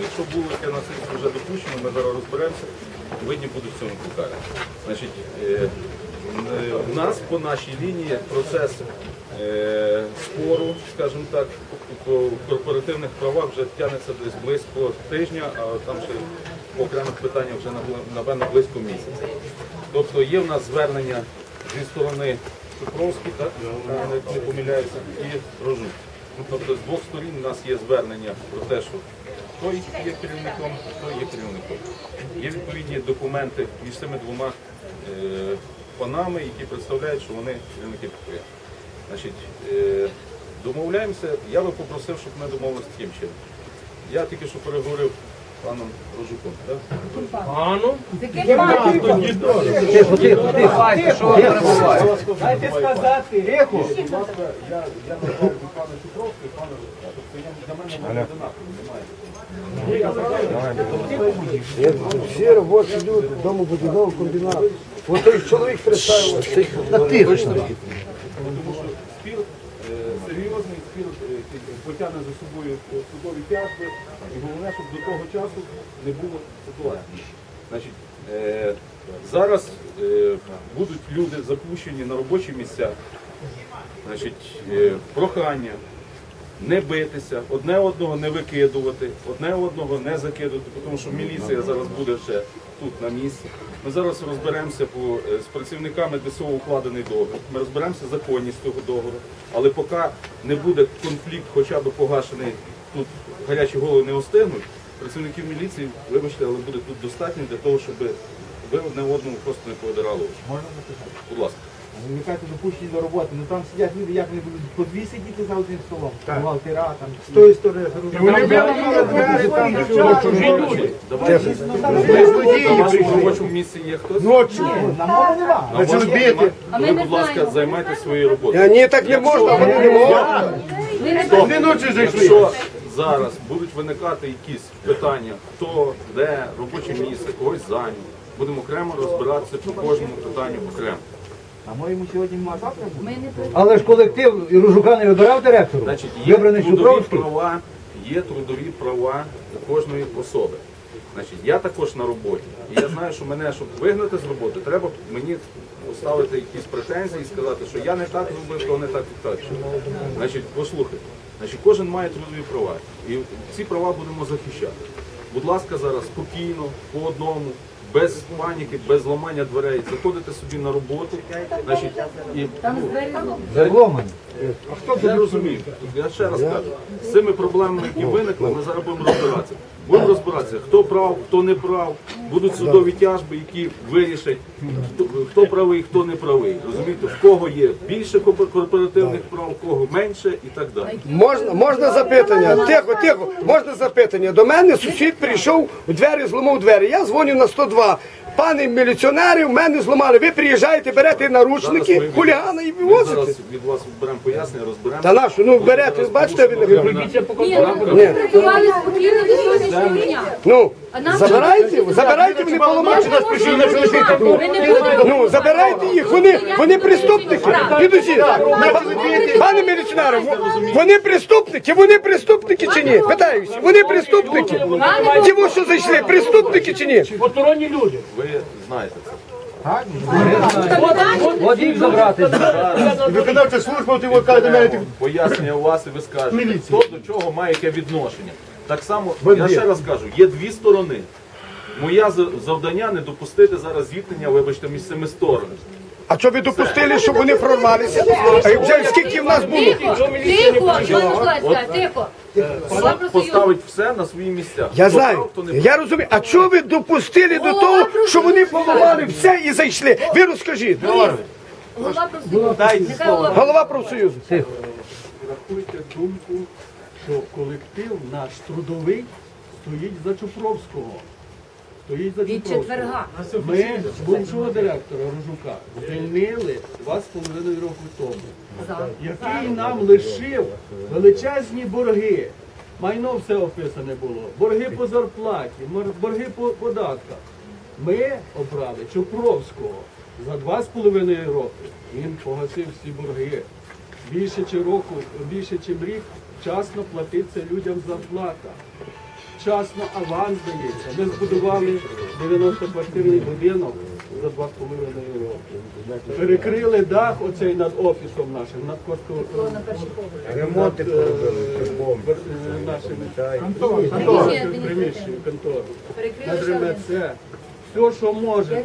Якщо було яке на сесію вже допущено, ми зараз розберемося, винні будуть в цьому покарані. Значить, е, е, у нас по нашій лінії процес е, спору, скажімо так, по корпоративних правах вже тягнеться десь близько тижня, а там ще по окремих питаннях вже напевно близько місяця. Тобто є в нас звернення зі сторони Супровський, так, не, помиляюся, і Рожук. Ну, Тобто з двох сторін у нас є звернення про те, що той є керівником, той є керівником. Є відповідні документи між цими двома е, панами, які представляють, що вони керівники. Значить, е, домовляємося, я би попросив, щоб ми домовилися таким чином. Я тільки що переговорив паном Рожуком. Так? Дайте сказати. Тихо. Будь ласка, я, я назвав і пана Чупровського, і пана Рожука. Тобто я, для мене вони одинакові, немає. Всі робочі люди, домобудівного комбінату. Ось той чоловік представив. На тихо. Спір е, серйозний, спір е, потягне за собою е, судові тяжби. І головне, щоб до того часу не було ситуації. Значить, зараз будуть люди запущені на робочі місця. Значить, прохання не битися, одне одного не викидувати, одне одного не закидувати, тому що міліція зараз буде ще тут на місці. Ми зараз розберемося по, е, з працівниками ДСО укладений договір. Ми розберемося законність цього договору. Але поки не буде конфлікт, хоча б погашений тут гарячі голови не остигнуть, працівників міліції, вибачте, але буде тут достатньо для того, щоб ви одне одному просто не повидирали очі. Будь ласка. Кажете, допущені до роботи. Ну там сидять люди, як вони будуть по дві сидіти за одним столом. Бухгалтера там. З тої сторони. Вони виламали двері, там чужі люди. Давайте. На вашому робочому місці є хтось? Ночі. На море нема. На немає? Ви, будь ласка, займайтеся своєю роботою. Ні, так не можна, вони не можуть. Вони ночі зайшли. Якщо зараз будуть виникати якісь питання, хто, де, робоче місце, когось зайняв, будемо окремо розбиратися по кожному питанню окремо. А моєму сьогодні нема завтра буде? Але ж колектив Ружука не вибирав директору. Значить, є Вибраний трудові Чупровський. права, є трудові права кожної особи. Значить, я також на роботі. І я знаю, що мене, щоб вигнати з роботи, треба мені поставити якісь претензії і сказати, що я не так зробив, то не так і так. Значить, послухайте, значить, кожен має трудові права. І ці права будемо захищати. Будь ласка, зараз спокійно, по одному, без паніки, без ламання дверей, заходите собі на роботу. Значить, і, ну, Загломані. я розумію. Я ще раз кажу, з цими проблемами, які виникли, ми зараз будемо розбиратися. Будемо розбиратися, хто прав, хто не прав. Будуть судові тяжби, які вирішать, хто, хто правий, хто не правий. Розумієте, в кого є більше корпо- корпоративних прав, в кого менше і так далі. Можна, можна запитання? Тихо, тихо, можна запитання. До мене сусід прийшов у двері, зламав двері. Я дзвоню на 102. Пане міліціонери, в мене зламали. Ви приїжджаєте, берете наручники, хулігана і вивозите. зараз від вас беремо пояснення, розберемо. Та нашу, ну берете, бачите, ви не Ні, працювали спокійно до сьогоднішнього дня. Ну, забирайте, забирайте, вони поламають. Ну, забирайте їх, вони, вони преступники. Підожіть, пане міліціонер, вони преступники, вони преступники чи ні? Питаюся, вони преступники? Ті, во, що зайшли, преступники чи ні? Ви знаєте це. От їх забрати. Виконавча служба, ти каже до мене. пояснення у вас і ви скажете, хто до чого має яке відношення. Так само, я ще раз кажу, є дві сторони. Моє завдання не допустити зараз зіткнення, вибачте, між цими сторонами. А що ви допустили, щоб вони прорвалися? А вже скільки в нас було? Тихо, тихо, Миколаївська, тихо. Поставить все на свої місця. Я знаю, я розумію. А чого ви допустили до того, що вони поламали все і зайшли? Ви розкажіть. Голова профсоюзу. Голова Голова профсоюзу. Рахуйте думку, що колектив наш трудовий стоїть за Чупровського. Стоїть за від четверга. Ми бувшого директора Рожука звільнили два з половиною роки тому, який нам лишив величезні борги. Майно все описане було. Борги по зарплаті, борги по податках. Ми обрали Чупровського за два з половиною роки. Він погасив всі борги. Більше чи року, більше чи рік вчасно платиться людям зарплата. Вчасно аванс дається. Ми збудували 90-квартирний будинок за 2,5 роки. Перекрили дах оцей над офісом нашим, над квартирою. Ремонти нашими приміщенням. Перекрили один. це. Все, що може.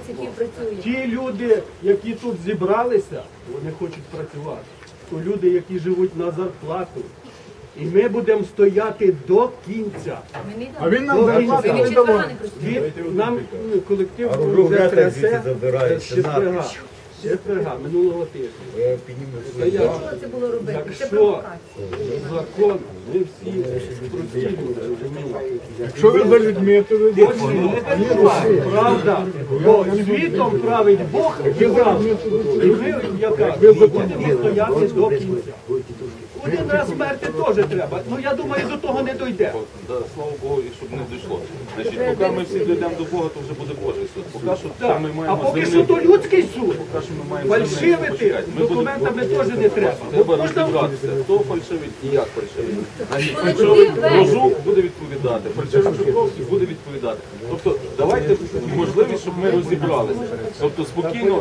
Ті люди, які тут зібралися, вони хочуть працювати. То люди, які живуть на зарплату. І ми будемо стояти до кінця. А він нам До кінця. Ви не давав. не нам ну, колектив вже трясе з четверга. З четверга минулого тижня. Стояли. Чого це було робити? Це Якщо провокація. закон, ми всі люди, розумієте. Якщо ви за людьми, то ви Не перебуває, правда, бо світом править Бог і правда. І ми, яка, будемо стояти до кінця. Один раз смерти теж треба. Ну я думаю, до того не дойде. Да, слава Богу, і щоб не дійшло. Значить, поки ми всі дійдемо до Бога, то вже буде Божий суд. Поки що Так. ми А маємо поки що то людський суд. Поки що ми маємо землі. Фальшивити ми будемо- документами теж не треба. Треба Можна розібратися, хто фальшивить і як фальшивить. Значить, фальшивий. Рожук буде відповідати, фальшивий Жуковський буде відповідати. Тобто давайте можливість, щоб ми розібралися. Тобто спокійно